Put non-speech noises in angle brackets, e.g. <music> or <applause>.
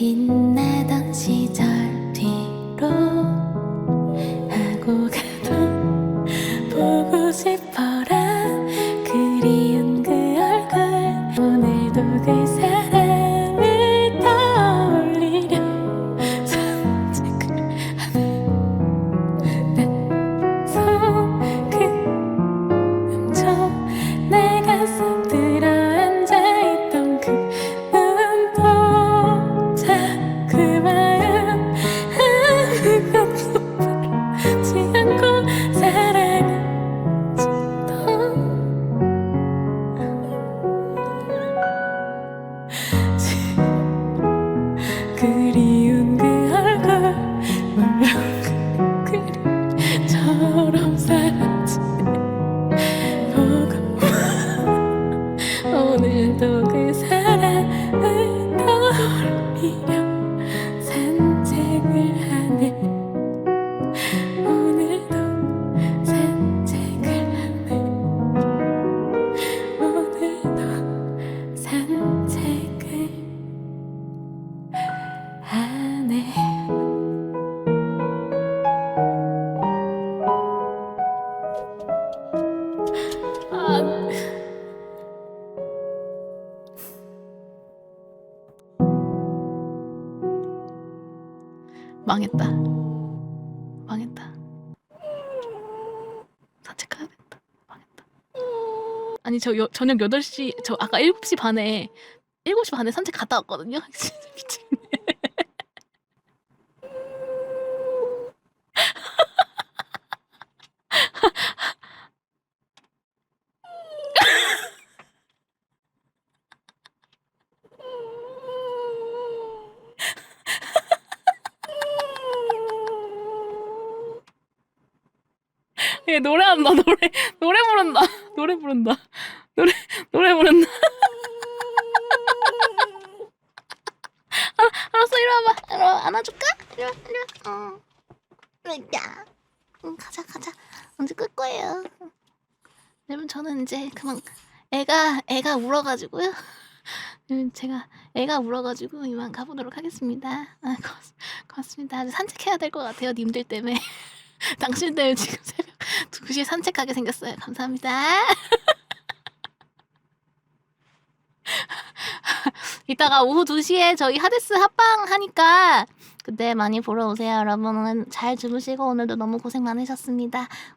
khiến 망했다. 망했다. 산책해야 된다. 망했다. 아니 저 여, 저녁 8시 저 아까 7시 반에 7시 반에 산책 갔다 왔거든요. <laughs> 미치겠네. 얘 노래한다 노래. 노래 부른다. 노래 부른다. 노래 노래 부른다. 아, 알았어 이리 와봐. 이리 와 안아줄까? 이리 와 이리 와어. 야. 응, 가자 가자. 언제 끌 거예요. 여러분 저는 이제 그만 애가 애가 울어가지고요. 음, 제가 애가 울어가지고 이만 가보도록 하겠습니다. 아, 고맙, 고맙습니다. 산책해야 될 것 같아요 님들 때문에. <laughs> 당신 때문에 지금 새벽 <laughs> 2시에 산책하게 생겼어요. 감사합니다. <laughs> 이따가 오후 2시에 저희 하데스 합방 하니까 그때 많이 보러 오세요. 여러분은 잘 주무시고 오늘도 너무 고생 많으셨습니다.